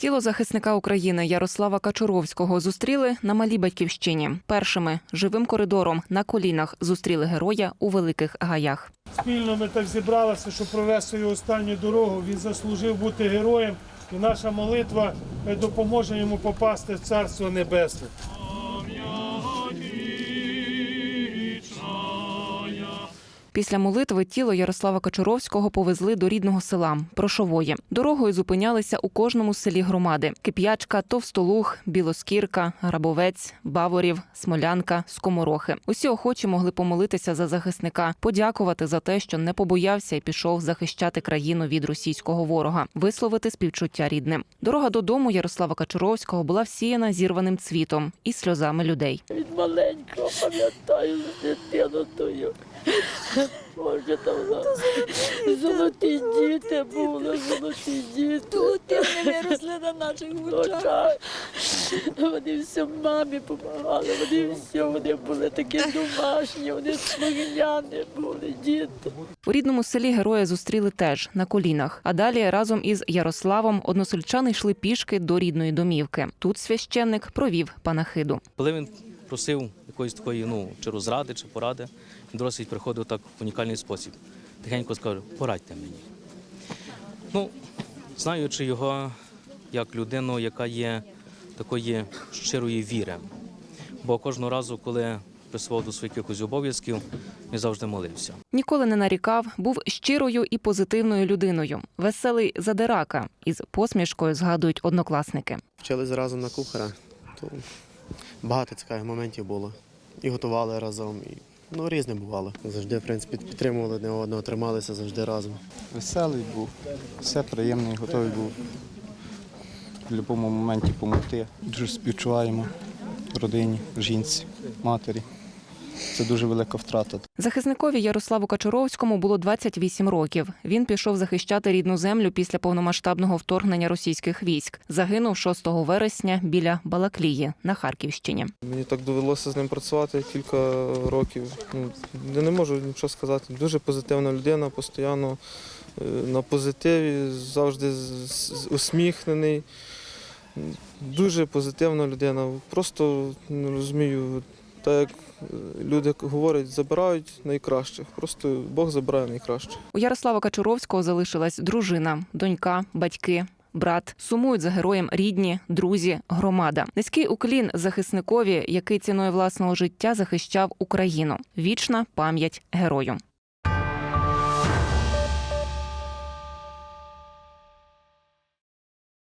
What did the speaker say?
Тіло захисника України Ярослава Качуровського зустріли на малій батьківщині. Першими живим коридором на колінах зустріли героя у великих гаях. Спільно ми так зібралися, щоб провести свою останню дорогу. Він заслужив бути героєм, і наша молитва е, допоможе йому попасти в Царство Небесне. Після молитви тіло Ярослава Качуровського повезли до рідного села Прошовоє. Дорогою зупинялися у кожному селі громади: Кип'ячка, Товстолуг, Білоскірка, Грабовець, Баворів, Смолянка, Скоморохи. Усі охочі могли помолитися за захисника, подякувати за те, що не побоявся і пішов захищати країну від російського ворога, висловити співчуття рідним. Дорога додому Ярослава Качуровського була всіяна зірваним цвітом і сльозами людей. Від маленького пам'ятаю дитину тою. Боже, там золоті діти були, золоті діти. Тут ти вони виросли на наших очах. Очах. Вони все мамі допомагали, вони все, вони були такі домашні, вони слухняні були, діти. У рідному селі героя зустріли теж на колінах. А далі разом із Ярославом односельчани йшли пішки до рідної домівки. Тут священник провів панахиду. Коли він просив якоїсь такої, ну, чи розради, чи поради, він досить приходив так в унікальний спосіб. Тихенько скаже, порадьте мені. Ну, знаючи його як людину, яка є такої щирої віри. Бо кожного разу, коли присував до своїх якихось обов'язків, він завжди молився. Ніколи не нарікав, був щирою і позитивною людиною. Веселий задирака із посмішкою згадують однокласники. Вчились разом на кухаря, то багато цікавих моментів було. І готували разом, і ну, різне бувало. Завжди, в принципі, підтримували одне одного, трималися завжди разом. Веселий був, все приємний, готовий був в будь-якому моменті допомогти. Дуже співчуваємо родині, жінці, матері. Це дуже велика втрата. Захисникові Ярославу Качуровському було 28 років. Він пішов захищати рідну землю після повномасштабного вторгнення російських військ. Загинув 6 вересня біля Балаклії на Харківщині. Мені так довелося з ним працювати кілька років. Ну, Я не можу нічого сказати. Дуже позитивна людина, постійно е, на позитиві, завжди усміхнений. Дуже позитивна людина. Просто не розумію, так як е, люди говорять, забирають найкращих. Просто Бог забирає найкраще. У Ярослава Качуровського залишилась дружина, донька, батьки. Брат сумують за героєм рідні, друзі, громада. Низький уклін захисникові, який ціною власного життя захищав Україну. Вічна пам'ять герою.